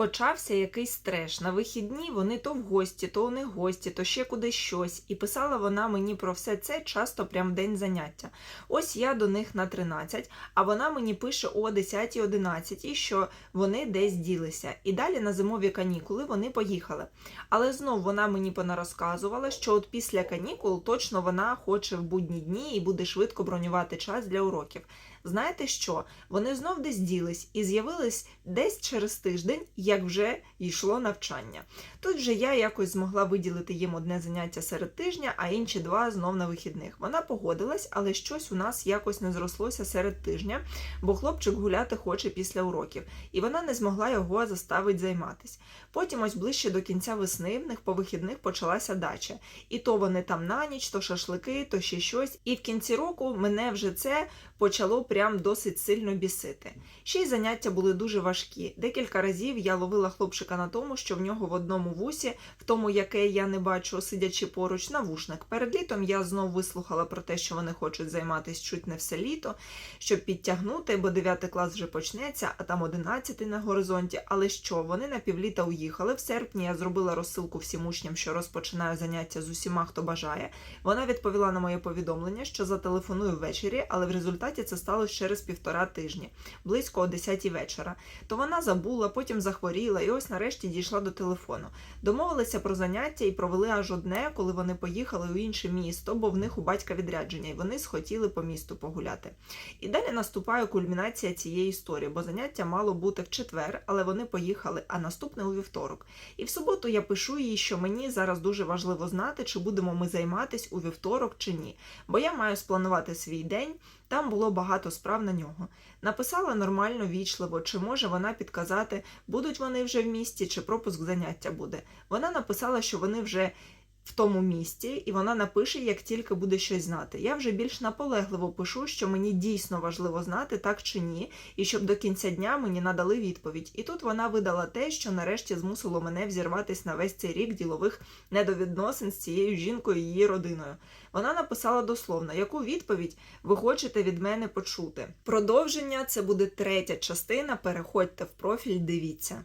Почався якийсь треш. На вихідні вони то в гості, то у них гості, то ще кудись щось. І писала вона мені про все це часто прям в день заняття. Ось я до них на 13, а вона мені пише о 10-11, що вони десь ділися. І далі на зимові канікули вони поїхали. Але знов вона мені понарозказувала, що от після канікул точно вона хоче в будні дні і буде швидко бронювати час для уроків. Знаєте що? Вони знов десь ділись і з'явились десь через тиждень, як вже йшло навчання. Тут же я якось змогла виділити їм одне заняття серед тижня, а інші два знов на вихідних. Вона погодилась, але щось у нас якось не зрослося серед тижня, бо хлопчик гуляти хоче після уроків, і вона не змогла його заставити займатись. Потім, ось ближче до кінця весни, в них по вихідних почалася дача. І то вони там на ніч, то шашлики, то ще щось. І в кінці року мене вже це почало прям досить сильно бісити. Ще й заняття були дуже важкі. Декілька разів я ловила хлопчика на тому, що в нього в одному вусі, в тому, яке я не бачу, сидячи поруч, навушник. Перед літом я знов вислухала про те, що вони хочуть займатися чуть не все літо, щоб підтягнути, бо 9 клас вже почнеться, а там 11 на горизонті. Але що, вони на півліта уїхали. В серпні я зробила розсилку всім учням, що розпочинаю заняття з усіма, хто бажає. Вона відповіла на моє повідомлення, що зателефоную ввечері, але в результаті це сталося через півтора тижні, близько о 10 вечора. То вона забула, потім захворіла, і ось нарешті дійшла до телефону. Домовилися про заняття і провели аж одне, коли вони поїхали у інше місто, бо в них у батька відрядження, і вони схотіли по місту погуляти. І далі наступає кульмінація цієї історії, бо заняття мало бути в четвер, але вони поїхали, а наступне у вівторок. І в суботу я пишу їй, що мені зараз дуже важливо знати, чи будемо ми займатись у вівторок чи ні. Бо я маю спланувати свій день. Там було багато справ на нього. Написала нормально, вічливо, чи може вона підказати, будуть вони вже в місті, чи пропуск заняття буде. Вона написала, що вони вже в тому місті, і вона напише, як тільки буде щось знати. Я вже більш наполегливо пишу, що мені дійсно важливо знати, так чи ні, і щоб до кінця дня мені надали відповідь. І тут вона видала те, що нарешті змусило мене взірватись на весь цей рік ділових недовідносин з цією жінкою і її родиною. Вона написала дословно, яку відповідь ви хочете від мене почути. Продовження це буде третя частина. Переходьте в профіль, дивіться.